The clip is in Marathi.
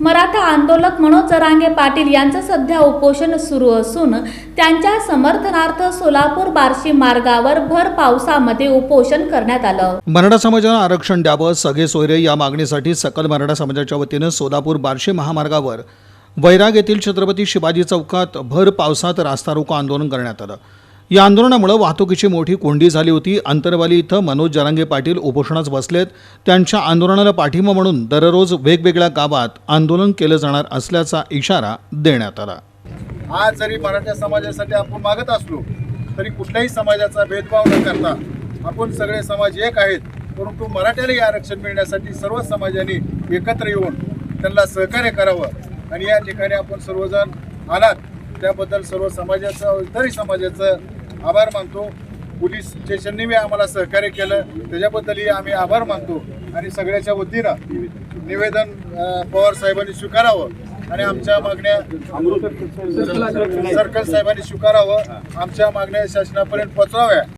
मराठा आंदोलक मनोज जरांगे पाटील यांचं सध्या उपोषण सुरू असून त्यांच्या समर्थनार्थ सोलापूर बार्शी मार्गावर भर पावसामध्ये उपोषण करण्यात आलं. मराठा समाजाला आरक्षण द्यावं सगळे सोयरे या मागणीसाठी सकल मराठा समाजाच्या वतीनं सोलापूर बार्शी महामार्गावर वैराग येथील छत्रपती शिवाजी चौकात भर पावसात रास्ता रोको आंदोलन करण्यात आलं. या आंदोलनामुळे वाहतुकीची मोठी कोंडी झाली होती. अंतरवाली इथं मनोज जरांगे पाटील उपोषणास बसलेत. त्यांच्या आंदोलनाला पाठिंबा म्हणून दररोज वेगवेगळ्या गावात आंदोलन केलं जाणार असल्याचा इशारा देण्यात आला. आज जरी मराठा समाजासाठी आपण मागत असलो तरी कुठल्याही समाजाचा भेदभाव न करता आपण सगळे समाज एक आहेत. परंतु मराठ्यालाही आरक्षण मिळण्यासाठी सर्व समाजाने एकत्र येऊन त्यांना सहकार्य करावं आणि या ठिकाणी आपण सर्वजण आलात. त्याबद्दल सर्व समाजाचं इतरही समाजाचं आभार मानतो. पोलीस स्टेशनने बी आम्हाला सहकार्य केलं. त्याच्याबद्दलही आम्ही आभार मानतो. आणि सगळ्याच्या वतीनं निवेदन पवार साहेबांनी स्वीकारावं आणि आमच्या मागण्या सर्कल साहेबांनी स्वीकारावं. आमच्या मागण्या शासनापर्यंत पोचवाव्या